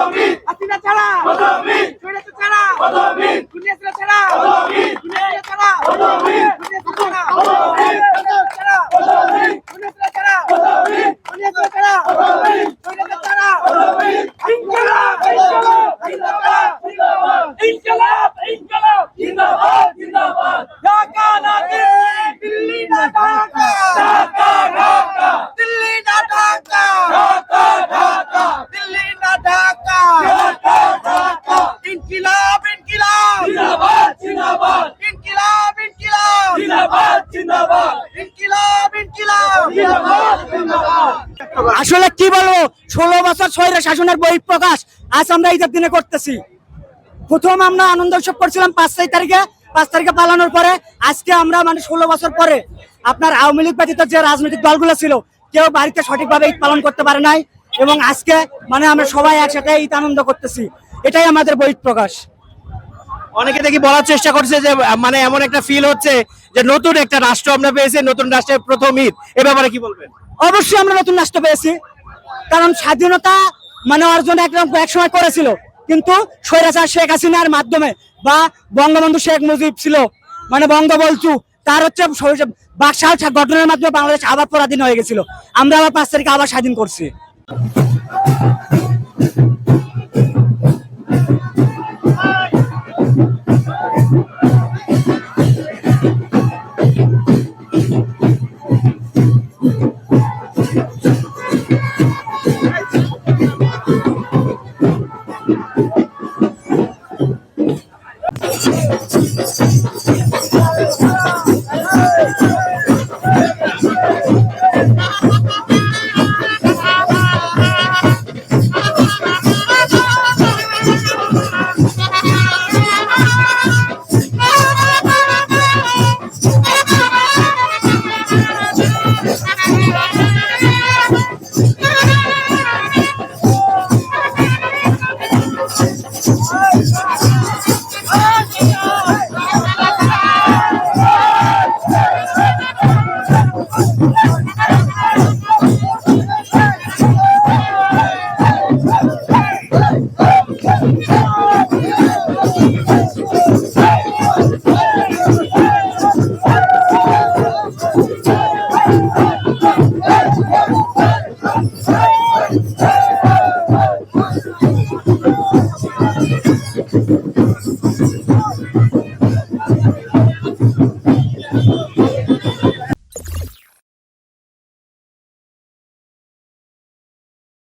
কামাল ছাড়া। হাসিনা ছাড়া। সৈরাচার ছাড়া। দুনিয়াসরা ছাড়া। দুনিয়াসরা ছাড়া। দুনিয়াসরা ছাড়া। দুনিয়াসরা ছাড়া। দুনিয়াসরা ছাড়া। ইনকালাব। ইনকালাব। ইনকালাব। ইনকালাব। জিন্দাবাদ। জিন্দাবাদ। ঢাকা না দিল্লি না ঢাকা ঢাকা ঢাকা দিল্লি না ঢাকা ঢাকা ঢাকা ইনকিলাব ইনকিলাব জিন্দাবাদ জিন্দাবাদ ইনকিলাব ইনকিলাব জিন্দাবাদ জিন্দাবাদ ইনকিলাব ইনকিলাব জিন্দাবাদ জিন্দাবাদ আসলে কি বলব ষোলো বছর ছয় শাসনের বই প্রকাশ আজ আমরা ঈদের দিনে করতেছি। প্রথম আমরা আনন্দ উৎসব করছিলাম পাঁচ ছয় তারিখে পাঁচ তারিখে পালানোর পরে আজকে আমরা মানে ষোলো বছর পরে আপনার আওয়ামী লীগ ব্যতীত যে রাজনৈতিক দলগুলো ছিল কেউ বাড়িতে সঠিকভাবে ঈদ পালন করতে পারে নাই এবং আজকে মানে আমরা সবাই একসাথে ঈদ আনন্দ করতেছি। এটাই আমাদের বই প্রকাশ অনেকে দেখি বলার চেষ্টা করছে যে মানে এমন একটা ফিল হচ্ছে যে নতুন একটা রাষ্ট্র আমরা পেয়েছি, নতুন রাষ্ট্রের প্রথম ঈদ। এ ব্যাপারে কি বলবেন? অবশ্যই আমরা নতুন রাষ্ট্র পেয়েছি। কারণ স্বাধীনতা মানে অর্জন একদম এক সময় করেছিল। কিন্তু স্বৈরাচার শেখ হাসিনার মাধ্যমে বা বঙ্গবন্ধু শেখ মুজিব ছিল মানে বঙ্গবন্ধু, তার হচ্ছে বাকশাল গঠনের মাধ্যমে বাংলাদেশ আবার পরাধীন হয়ে গেছিল। আমরা আবার পাঁচ তারিখে আবার স্বাধীন করছি। Oh, Vamos lá.